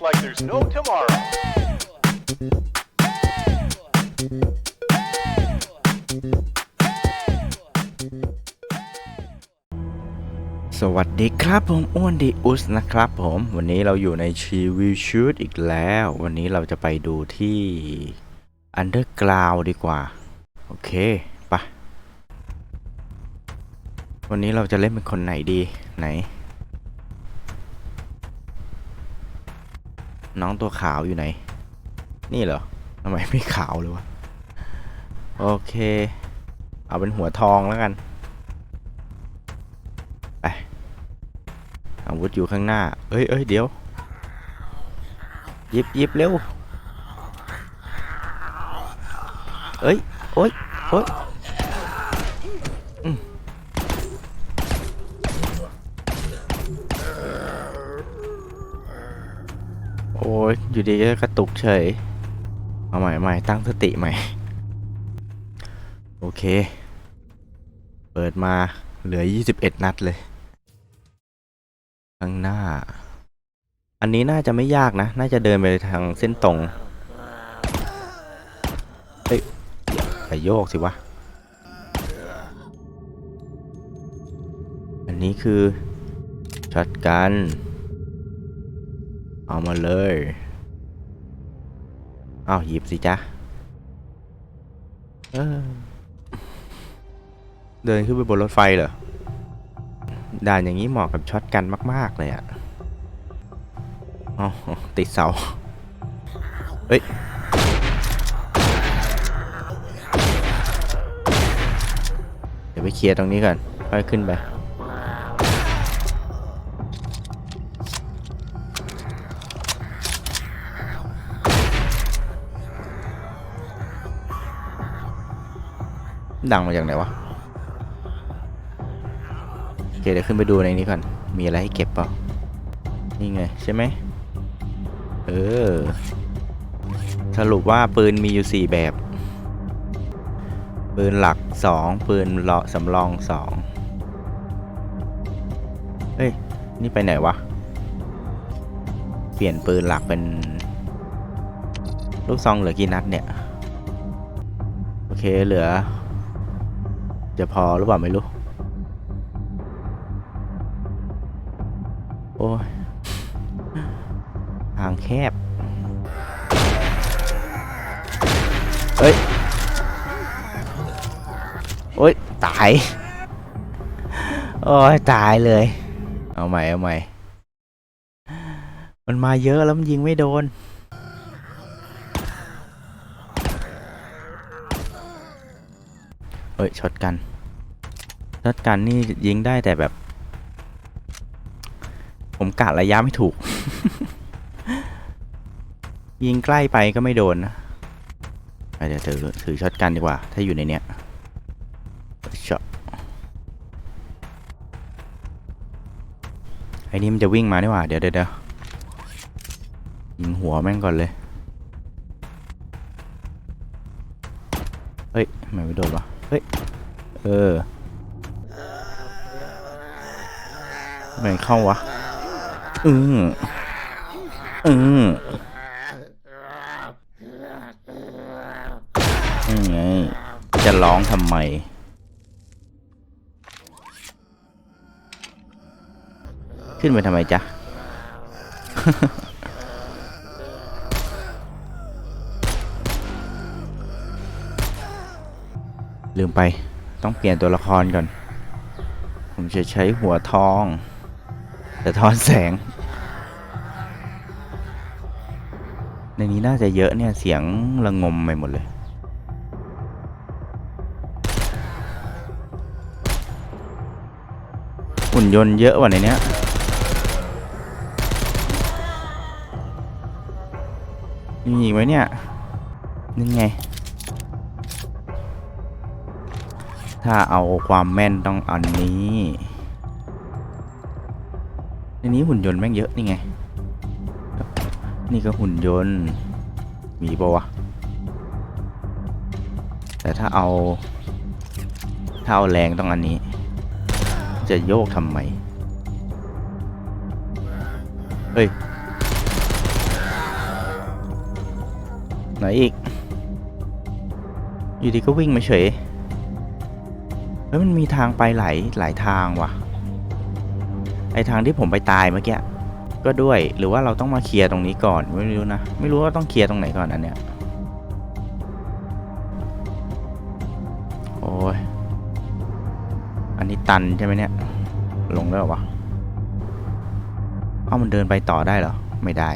work like there's no tomorrow. สวัสดีครับผมอ้วนดีอุสนะครับผมวันนี้เราอยู่ในชีวิวชูดอีกแล้ว วันนี้เราจะไปดูที่อันเดอร์กราวดีกว่า โอเคไปะวันนี้เราจะเล่นเป็นคนไหนดีไหน น้องตัวขาวอยู่ไหน นี่เหรอทำไมไม่ขาวเลยวะ โอเค เอาเป็นหัวทองแล้วกัน ไป อาวุธอยู่ข้างหน้า เอ้ยเอ้ยเดี๋ยว ยิบยิบเร็ว เอ้ย โอ้ยโอ้ยอืมโอยู่ดีก็กระตุกเฉย เอาใหม่ใหม่ตั้งสติใหม่ โอเค เปิดมาเหลือ 21 นัดเลย ข้างหน้า อันนี้น่าจะไม่ยากนะ น่าจะเดินไปทางเส้นตรงเฮ้ยอย่าโยกสิวะ อันนี้คือช็อตกัน เอามาเลย เอาหยิบสิจ๊ะเออเดินขึ้นไปบนรถไฟเหรอ ด่านอย่างนี้เหมาะกับช็อตกันมาก ๆ เลยอะ่ะอ๋อติดเสา เฮ้ย เดี๋ยวไปเคลียร์ตรงนี้ก่อน ค่อยขึ้นไป ดังมาจากไหนวะโอเคเดี๋ยวขึ้นไปดูในนี้ก่อน มีอะไรให้เก็บเปล่า นี่ไงใช่ไหม เออ สรุปว่าปืนมีอยู่ 4 แบบ ปืนหลัก 2 ปืนเลาะสำรอง 2 เฮ้ย นี่ไปไหนวะ เปลี่ยนปืนหลักเป็น ลูกซองเหลือกี่นัดเนี่ย โอเคเหลือ จะพอหรือเปล่าไม่รู้ โอ้ยทางแคบ เฮ้ย โอ้ย ตาย โอ้ย ตายเลย เอาใหม่ เอาใหม่ มันมาเยอะแล้วมันยิงไม่โดน้ยช็อตกันช็อตกันนี่ยิงได้แต่แบบ ผมกะระยะไม่ถูก ยิงใกล้ไปก็ไม่โดนนะเดี๋ยวถือถือช็อตกันดีกว่า ถ้าอยู่ในเนี้ยช็อตไอ้นี่มันจะวิ่งมานี่หว่า เดี๋ยวเดี๋ยวเดี๋ยวยิงหัวแม่งก่อนเลย เฮ้ยทำไมไม่โดนวะ เฮ้ย เออทไมเข้าวะอืมอืมนี่ไง จะร้องทำไม ขึ้นไปทำไมจ๊ะ ลืมไปต้องเปลี่ยนตัวละครก่อน ผมจะใช้หัวทองแต่ทอนแสง ในนี้น่าจะเยอะเนี่ย เสียงระงมไปหมดเลย หุ่นยนต์เยอะกว่าในเนี้ยมีอีกไหมเนี่ยนี่ไง ถ้าเอาความแม่นต้องอันนี้ในนี้หุ่นยนต์แม่งเยอะนี่ไง นี่ก็หุ่นยนต์ มีปะวะ แต่ถ้าเอา ถ้าเอาแรงต้องอันนี้ จะโยกทำไม เฮ้ย ไหนอีก อยู่ดีก็วิ่งมาเฉย เฮ้ยมันมีทางไปหลายหลายทางว่ะ ไอทางที่ผมไปตายเมื่อกี้ก็ด้วยหรือว่าเราต้องมาเคลียร์ตรงนี้ก่อนไม่รู้นะ ไม่รู้ว่าต้องเคลียร์ตรงไหนก่อนอันเนี้ยโอ้ยอันนี้ตันใช่ไหมเนี่ย ลงแล้วเหรอวะเอ้ามันเดินไปต่อได้เหรอ ไม่ได้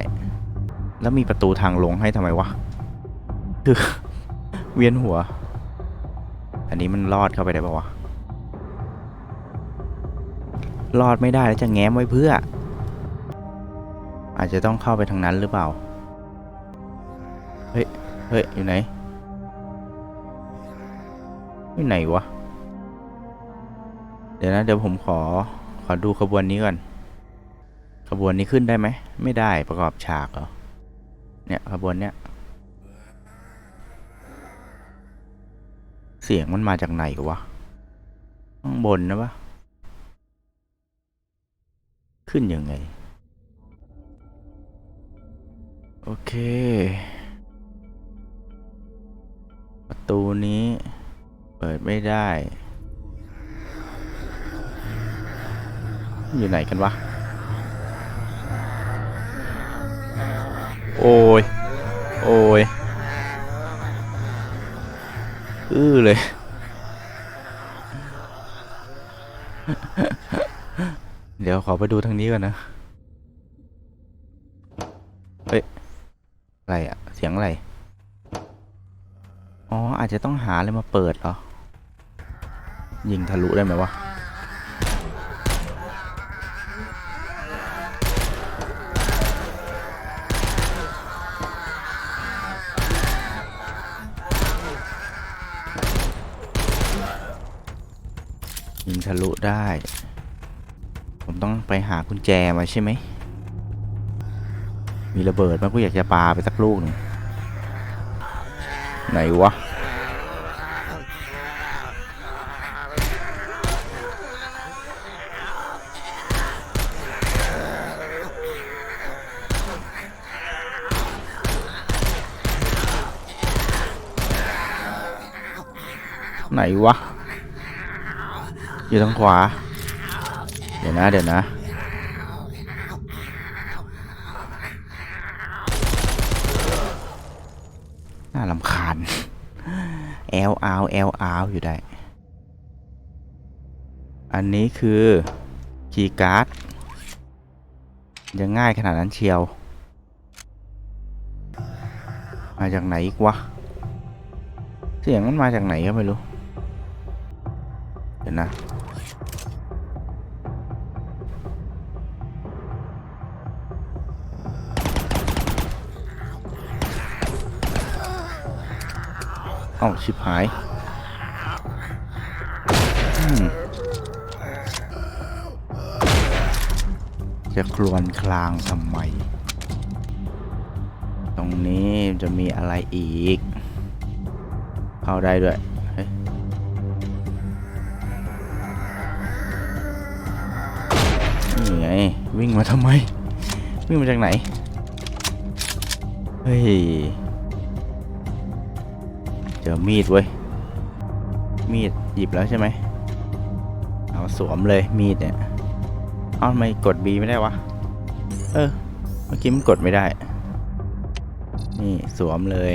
แล้วมีประตูทางลงให้ทำไมวะคือเวียนหัว อันนี้มันรอดเข้าไปได้ปะวะ รอดไม่ได้แล้วจะแง้มไว้เพื่อ อาจจะต้องเข้าไปทางนั้นหรือเปล่า เฮ้ย เฮ้ย อยู่ไหน อยู่ไหนวะ เดี๋ยวนะ เดี๋ยวผมขอ ขอดูขบวนนี้ก่อน ขบวนนี้ขึ้นได้ไหม ไม่ได้ประกอบฉากเหรอ เนี่ยขบวนเนี้ย เสียงมันมาจากไหนวะ ข้างบนนะปะ ขึ้นยังไง โอเค ประตูนี้เปิดไม่ได้ อยู่ไหนกันวะ โอ้ย โอ้ย อื้อเลย เดี๋ยวขอไปดูทางนี้ก่อนนะ เฮ้ย อะไรอะเสียงอะไร อ๋อ อาจจะต้องหาอะไรมาเปิดเหรอ ยิงทะลุได้ไหมวะ ยิงทะลุได้ ต้องไปหากุญแจมาใช่ไหม มีระเบิดมันก็อยากจะปาไปสักลูกหนึ่งไหนวะ ไหนวะ อยู่ทางขวา เดี๋ยวนะ เดี๋ยวนะ น่าลำคาญแอลอาวแอลอาวอยู่ได้ อันนี้คือคีย์การ์ดยังง่ายขนาดนั้นเชียว มาจากไหนอีกวะ เสียงมันมาจากไหนก็ไม่รู้ เดี๋ยวนะ อ้าชิบหายจะครวนคลางทำไม ตรงนี้จะมีอะไรอีก เข้าได้ด้วยเฮ้ยนี่ไง วิ่งมาทำไม วิ่งมาจากไหน เฮ้ย เจอมีดเว้ย มีดหยิบแล้วใช่ไหม เอาสวมเลยมีดเนี่ย เอาทำไมกด B ไม่ได้วะ เออ เมื่อกี้มันกดไม่ได้ นี่สวมเลย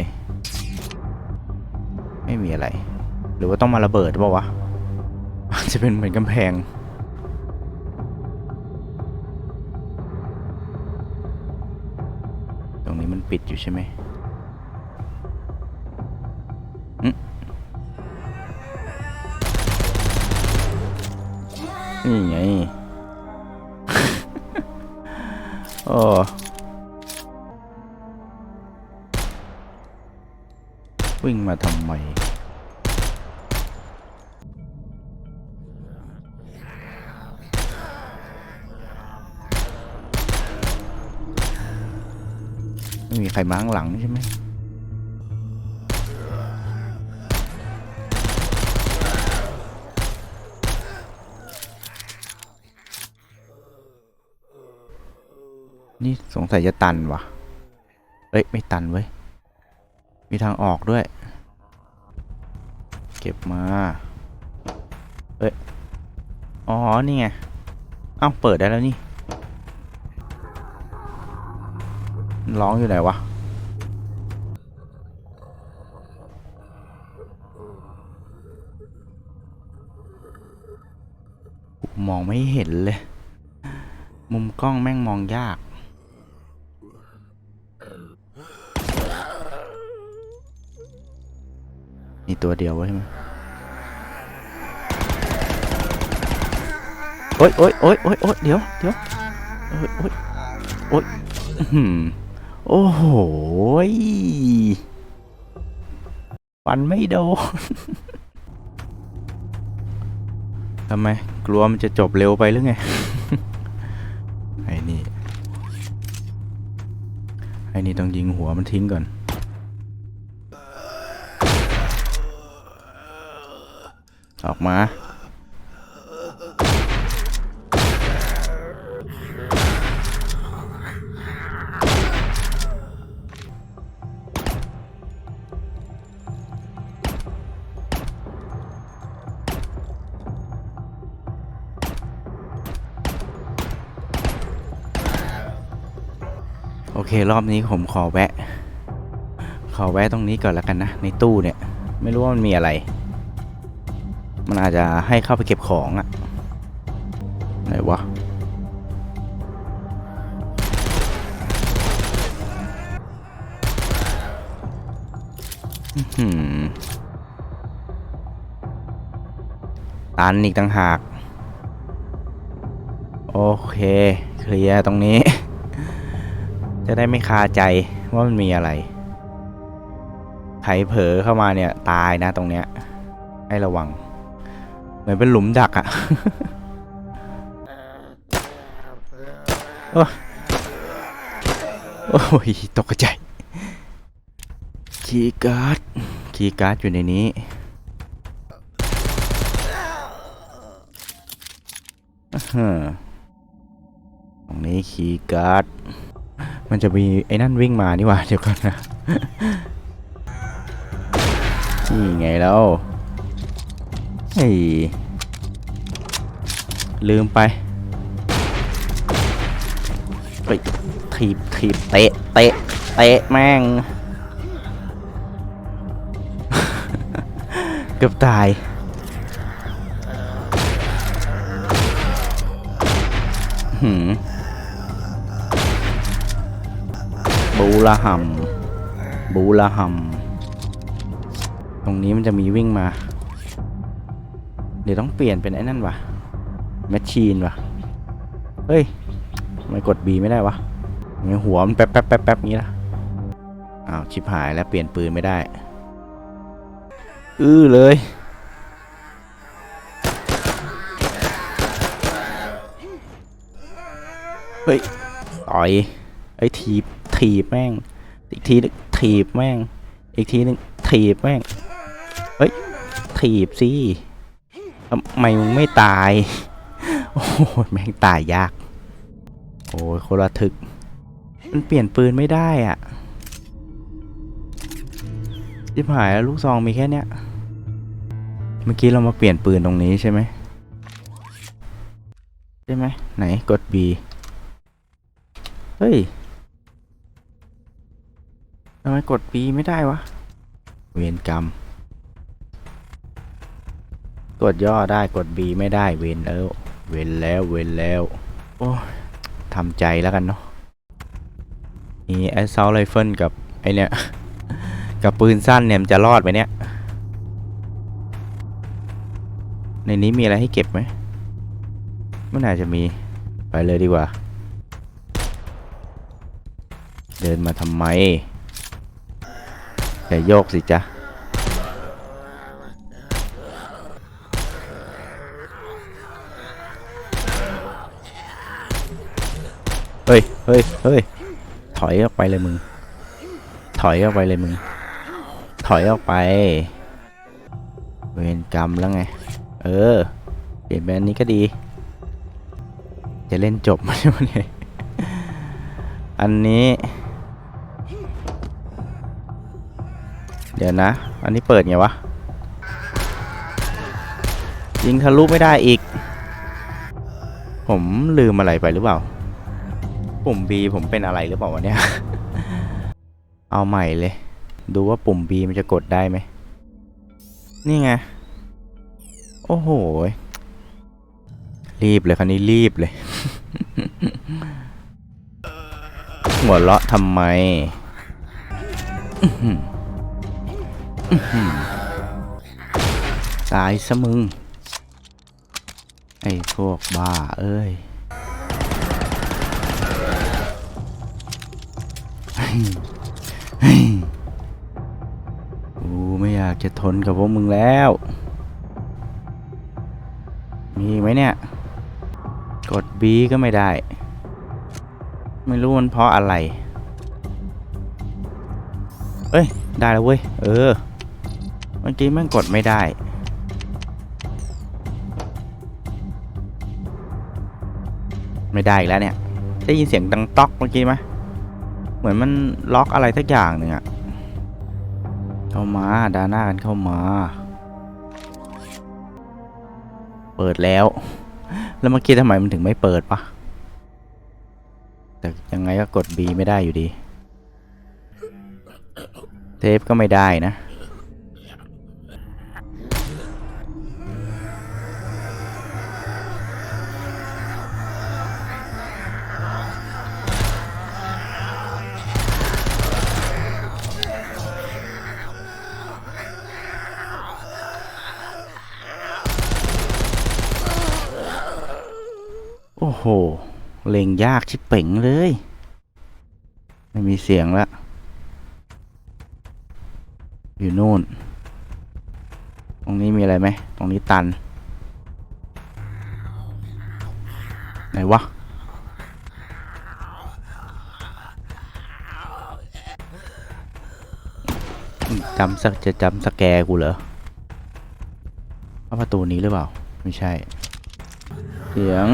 ไม่มีอะไร หรือว่าต้องมาระเบิดเปล่าวะอาจจะเป็นเหมือนกำแพงตรงนี้มันปิดอยู่ใช่ไหม โอ้วิ่งมาทำไม ไม่มีใครมาข้างหลังใช่ไหม นี่สงสัยจะตันวะเอ้ย ไม่ตันเว้ย มีทางออกด้วย เก็บมา เอ้ย อ๋อ นี่ไง เอ้า เปิดได้แล้วนี่ ร้องอยู่ไหนวะ มองไม่เห็นเลย มุมกล้องแม่งมองยาก มี ตัวเดียวไว้ใช่ไหมโอ๊ยโอ๊ยโอ๊ยโอ๊ยโอ๊ยเดี๋ยวเดี๋ยวโอ๊ยโอ๊ยโอ๊ยอื้อหือโอ้โหยฟันไม่โดนทำไม กลัวมันจะจบเร็วไปหรือไง ไอ้นี่ ไอ้นี่ต้องยิงหัวมันทิ้งก่อน ออกมาโอเค รอบนี้ผมขอแวะ ขอแวะตรงนี้ก่อนแล้วกันนะ ในตู้เนี่ย ไม่รู้ว่ามันมีอะไร มันอาจจะให้เข้าไปเก็บของอะไหนวะหือตันอีกต่างหาก โอเค เคลียร์ตรงนี้ จะได้ไม่คาใจว่ามันมีอะไรใครเผลอเข้ามาเนี่ย ตายนะตรงเนี้ย ให้ระวัง เหมือนเป็นหลุมดักอะโอ้ยโอ้ยตกใจคีย์การ์ดคีย์การ์ดอยู่ในนี้ตรงนี้คีย์การ์ดมันจะมีไอ้นั่นวิ่งมานี่ว่าเดี๋ยวก่อนนะนี่ไงแล้ว เฮ้ยลืมไปเฮ้ยถีบถีบเตะเตะเตะแม่ง เกือบตายหืมบูละหำบูละหำตรงนี้มันจะมีวิ่งมา เดี๋ยวต้องเปลี่ยนเป็นไอ้นั่นวะแมชชีนวะเฮ้ยทำไมกด B ไม่ได้วะไมหัวมันแป๊บแป๊บแป๊บแป๊บงี้ล่ะอ้าวชิบหายแล้วเปลี่ยนปืนไม่ได้ อื้อเลย เฮ้ยต่อยไอ้ถีบถีบแม่ง อีกทีนึงถีบแม่ง อีกทีนึงถีบแม่ง เฮ้ยถีบสิ ทำไมมึงไม่ตาย โอ้โหแม่งตายยาก โอ้ยคนละทึก มันเปลี่ยนปืนไม่ได้อะจิบหายแล้วลูกซองมีแค่เนี้ย เมื่อกี้เรามาเปลี่ยนปืนตรงนี้ใช่ไหมใช่ไหมไหนกด B เฮ้ยทำไมกด B ไม่ได้วะ เวรกรรม กดย่อได้กด B ไม่ได้เวรแล้ว เวรแล้วเวรแล้ว โอ้ทำใจแล้วกันเนาะนี่แอสซ l ลไรเฟิลกับ ไอเนี่ย กับปืนสั้นเนี่ยมันจะรอดไหมเนี่ย ในนี้มีอะไรให้เก็บไหมไม่น่าจะมีไปเลยดีกว่า เดินมาทำไมอย่าโยกสิจ๊ะ เฮ้ย เฮ้ย เฮ้ย ถอยออกไปเลยมึง ถอยออกไปเลยมึง ถอยออกไป เวรกรรมแล้วไง เออ เปลี่ยนเป็นอันนี้ก็ดี จะเล่นจบมวะเนี่ยอันนี้ เดี๋ยวนะ อันนี้เปิดไงวะ ยิงทะลุไม่ได้อีก ผมลืมอะไรไปหรือเปล่า ปุ่ม B ผมเป็นอะไรหรือเปล่าวะเนี่ย เอาใหม่เลย ดูว่าปุ่ม B มันจะกดได้ไหม นี่ไง โอ้โห รีบเลยคันนี้รีบเลย หัวเราะทำไมอื้อหืออื้อหือตายซะมึง ไอ้พวกบ้าเอ้ย กูไม่อยากจะทนกับพวกมึงแล้ว มีไหมเนี่ย กด B ก็ไม่ได้ ไม่รู้มันเพราะอะไร เอ้ย ได้แล้วเว้ย เออ เมื่อกี้แมันกดไม่ได้ไม่ได้อีกแล้วเนี่ย ได้ยินเสียงดังต๊อกเมื่อกี้ไหม มือนมันล็อกอะไรสักอย่างหนึ่งอะเข้ามาดาหน้ากันเข้ามา เปิดแล้ว แล้วเมื่อกี้ทำไมมันถึงไม่เปิดปะแต่ยังไงก็กด B ไม่ได้อยู่ดี เทปก็ไม่ได้นะ เลงยากชิบเป่งเลย ไม่มีเสียงแล้วอยู่นู่น ตรงนี้มีอะไรไหม ตรงนี้ตัน ไหนวะ จำสักจะจำสแกรกูเหรอว่าประตูนี้หรือเปล่า ไม่ใช่ เสียง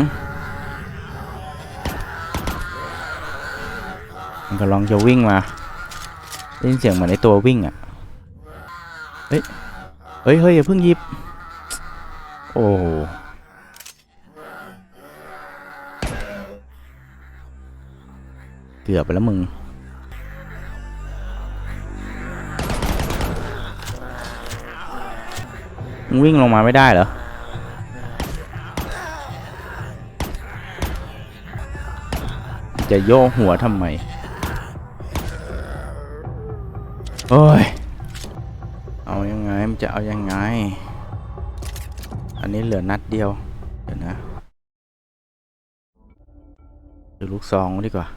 มันก็ลองจะวิ่งมาได้ยินเสียงเหมือนไอตัววิ่งอะเฮ้ยเฮ้ยเฮ้ยอย่าเพิ่งยิบ โอ้เกือบไปแล้วมึงมึงวิ่งลงมาไม่ได้เหรอจะโยกหัวทำไม โอ้ย เอายังไง มันจะเอายังไง อันนี้เหลือนัดเดียว เดี๋ยวนะดูลูกซองดีกว่า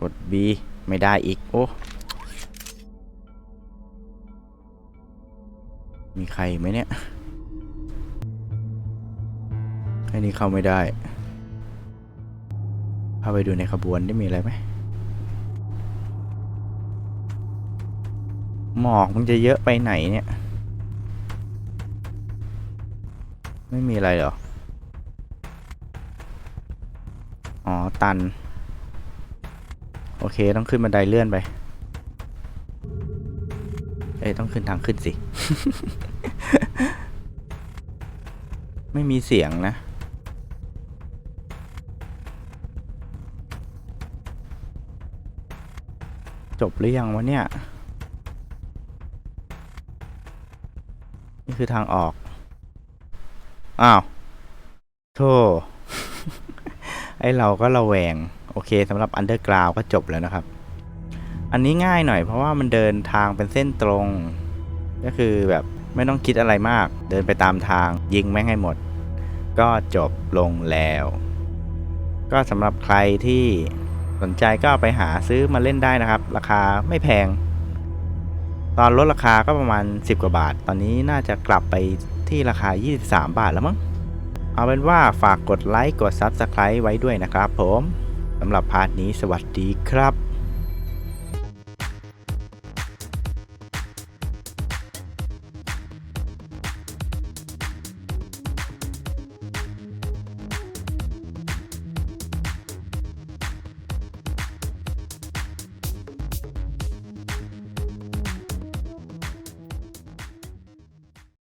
กด B ไม่ได้อีก โอ้ มีใครไหมเนี่ยไอ้นี่เข้าไม่ได้ เข้าไปดูในขบวนได้มีอะไรไหม หมอกมันจะเยอะไปไหนเนี่ย ไม่มีอะไรเหรอ อ๋อ ตัน โอเค ต้องขึ้นบันไดเลื่อนไป เอ้ยต้องขึ้นทางขึ้นสิ ไม่มีเสียงนะจบหรือยังวะเนี่ย คือทางออก อ้าวโธ่ไอเราก็ระแวง โอเคสำหรับ Underground ก็จบแล้วนะครับ อันนี้ง่ายหน่อยเพราะว่ามันเดินทางเป็นเส้นตรง ก็คือแบบไม่ต้องคิดอะไรมาก เดินไปตามทางยิงแม่งให้หมด ก็จบลงแล้ว ก็สำหรับใครที่สนใจก็ไปหาซื้อมาเล่นได้นะครับ ราคาไม่แพง ตอนลดราคาก็ประมาณ 10 กว่าบาท ตอนนี้น่าจะกลับไปที่ราคา 23 บาทแล้วมั้ง เอาเป็นว่าฝากกดไลค์ กด Subscribe ไว้ด้วยนะครับผม สำหรับพาร์ทนี้สวัสดีครับ